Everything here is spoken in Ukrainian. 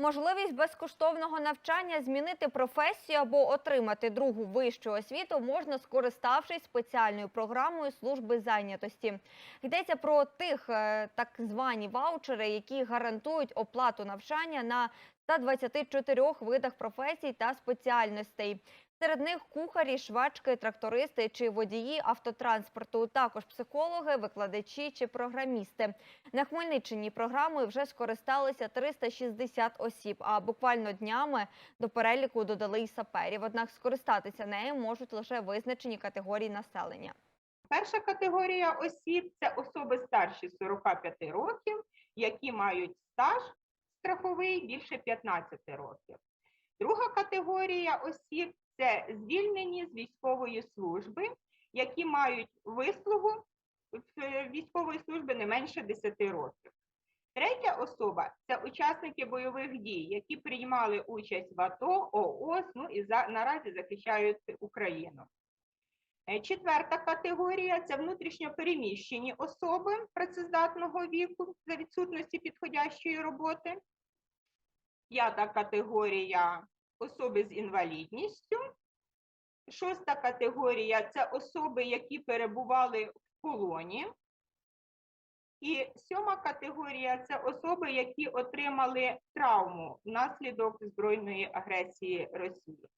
Можливість безкоштовного навчання, змінити професію або отримати другу вищу освіту можна, скориставшись спеціальною програмою служби зайнятості. Йдеться про тих е, так звані ваучери, які гарантують оплату навчання на 124 видах професій та спеціальностей. Серед них кухарі, швачки, трактористи чи водії автотранспорту, також психологи, викладачі чи програмісти. На Хмельниччині програмою вже скористалися 360 осіб, а буквально днями до переліку додали й саперів. Однак скористатися нею можуть лише визначені категорії населення. Перша категорія осіб це особи старші 45 років, які мають стаж страховий більше 15 років. Друга категорія осіб це звільнені з військової служби, які мають вислугу військової служби не менше 10 років. Третя особа це учасники бойових дій, які приймали участь в АТО, ООС, ну і за, наразі захищають Україну. Е, Четверта категорія це внутрішньо переміщені особи працездатного віку за відсутності підходящої роботи. П'ята категорія особи з інвалідністю. Шоста категорія це особи, які перебували в полоні. І сьома категорія це особи, які отримали травму внаслідок збройної агресії Росії.